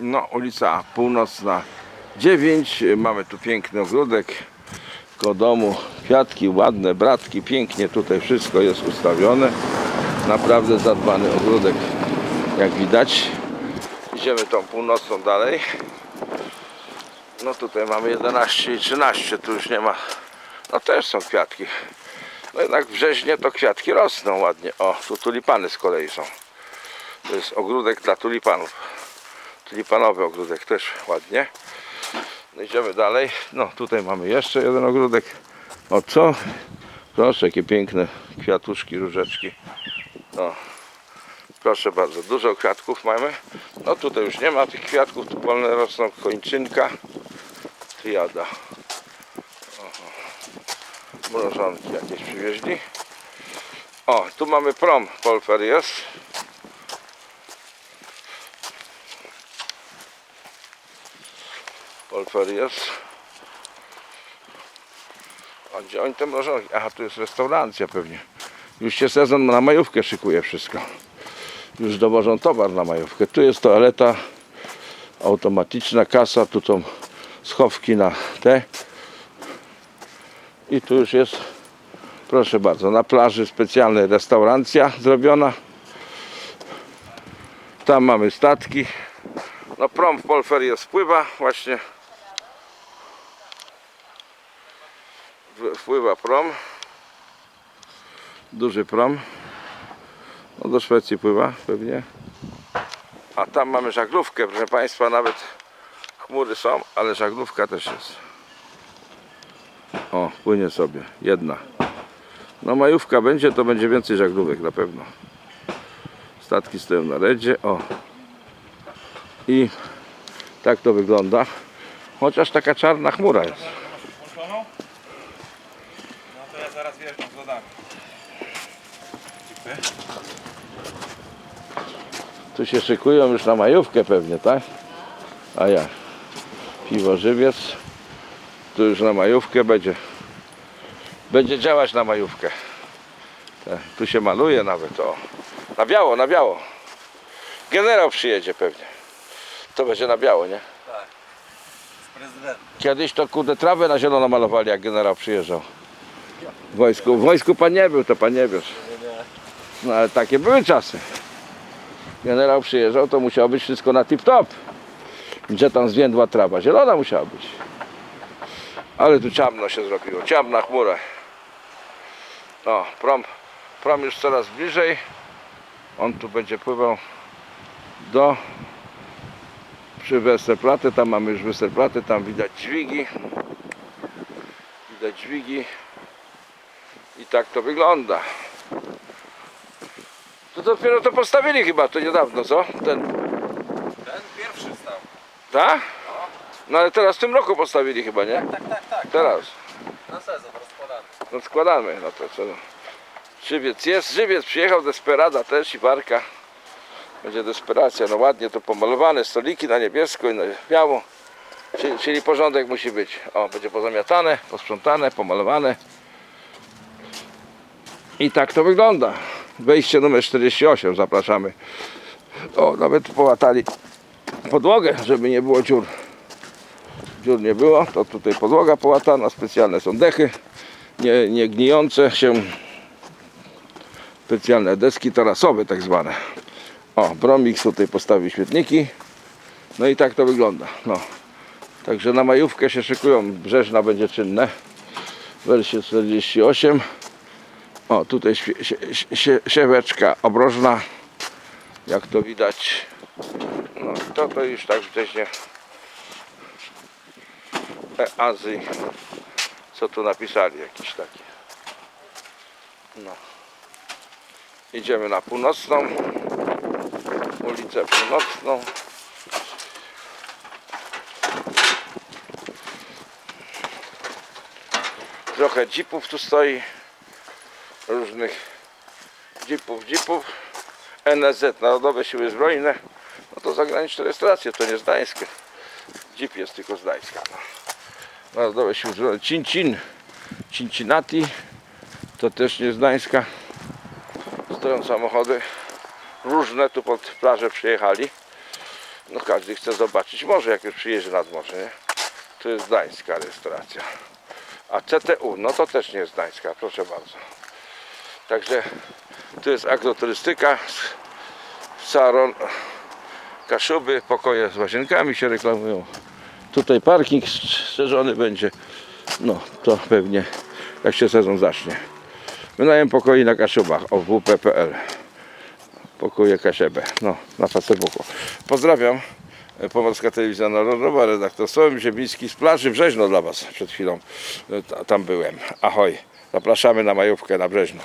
No, ulica Północna 9. Mamy tu piękny ogródek koło domu. Kwiatki ładne, bratki, pięknie tutaj wszystko jest ustawione. Naprawdę zadbany ogródek, jak widać. Idziemy tą północną dalej. No tutaj mamy 11 i 13, tu już nie ma. No też są kwiatki. No jednak wrześnie to kwiatki rosną ładnie. O, tu tulipany z kolei są. To jest ogródek dla tulipanów. Tulipanowy ogródek też ładnie. No idziemy dalej. No tutaj mamy jeszcze jeden ogródek. O co? Proszę, jakie piękne kwiatuszki, różeczki. No. Proszę bardzo, dużo kwiatków mamy. No tutaj już nie ma tych kwiatków, tu polne rosną kończynka. Triada. Mrożonki jakieś przywieźli. O, tu mamy prom Polferius. Polferius. A gdzie oni te mrożonki? Aha, tu jest restauracja pewnie. Już się sezon na majówkę szykuje wszystko. Już dowożą towar na majówkę. Tu jest toaleta automatyczna, kasa, tu są schowki na te. I tu już jest, proszę bardzo, na plaży specjalna restauracja zrobiona. Tam mamy statki. No prom w Polferie spływa właśnie. Wpływa prom. Duży prom. No do Szwecji pływa pewnie. A tam mamy żaglówkę, proszę Państwa, nawet chmury są, ale żaglówka też jest. O, płynie sobie. Jedna. No majówka będzie, to będzie więcej żaglówek na pewno. Statki stoją na redzie. O. I tak to wygląda. Chociaż taka czarna chmura jest. Włączoną? No to ja zaraz wjeżdżam z lodami. Dziękuję. Tu się szykują już na majówkę pewnie, tak? A ja. Piwo żywiec. Tu już na majówkę będzie. Będzie działać na majówkę. Tu się maluje nawet o. Na biało, na biało. Generał przyjedzie pewnie. To będzie na biało, nie? Prezydentem. Kiedyś to kurde trawę na zielono malowali jak generał przyjeżdżał. W wojsku, w wojsku pan nie był, to pan nie wiesz. No ale takie były czasy. Generał przyjeżdżał, to musiało być wszystko na tip top. Gdzie tam zwiędła trawa? Zielona musiała być. Ale tu ciemno się zrobiło, ciemna chmura. No, prom, prom już coraz bliżej. On tu będzie pływał do przy Westerplatte, tam mamy już Westerplatte, tam widać dźwigi. Widać dźwigi. I tak to wygląda. To dopiero to postawili chyba, to niedawno, co? Ten, Ten pierwszy stał. tak? No ale teraz w tym roku postawili chyba, nie? Tak, tak, tak. Teraz. Na sezon rozkładany. No składamy, no to co? Żywiec jest, żywiec przyjechał, desperada też i warka. Będzie desperacja, no ładnie to pomalowane, stoliki na niebiesko i na biało. Czyli, czyli porządek musi być. O, będzie pozamiatane, posprzątane, pomalowane. I tak to wygląda. Wejście numer 48, zapraszamy. O, nawet połatali podłogę, żeby nie było dziur. Dziur nie było, to tutaj podłoga połatana, specjalne są dechy nie, nie gnijące się specjalne deski tarasowe tak zwane o, Bromix tutaj postawi świetniki no i tak to wygląda no. także na majówkę się szykują Brzeżna będzie czynne wersja 48 o tutaj sieweczka obrożna jak to widać no to to już tak wcześniej e, Azji co tu napisali jakieś takie. No. Idziemy na północną ulicę północną. Trochę jeepów tu stoi. Różnych jeepów, jeepów. NSZ, Narodowe Siły Zbrojne. No to zagraniczne rejestracje, to nie z Gdańska. Jeep jest tylko z Gdańska. No. Narodowe Siły Zbrojne. Cincin. Cincinati. To też nie z Gdańska. Stoją samochody. Różne tu pod plażę przyjechali. No każdy chce zobaczyć morze, jak już przyjedzie nad morze, nie? Tu jest gdańska restauracja. A CTU, no to też nie jest proszę bardzo. Także tu jest agroturystyka, Saron, Kaszuby, pokoje z łazienkami się reklamują. Tutaj parking strzeżony będzie. No, to pewnie jak się sezon zacznie. Wynajem pokoi na Kaszubach o wp.pl. Pokoje Kasiebę. No, na Facebooku. Pozdrawiam. Pomorska Telewizja Narodowa, redaktor Sławomir Ziemiński z plaży Brzeźno dla Was przed chwilą. e, ta- Tam byłem. Ahoj. Zapraszamy na majówkę na Brzeźno.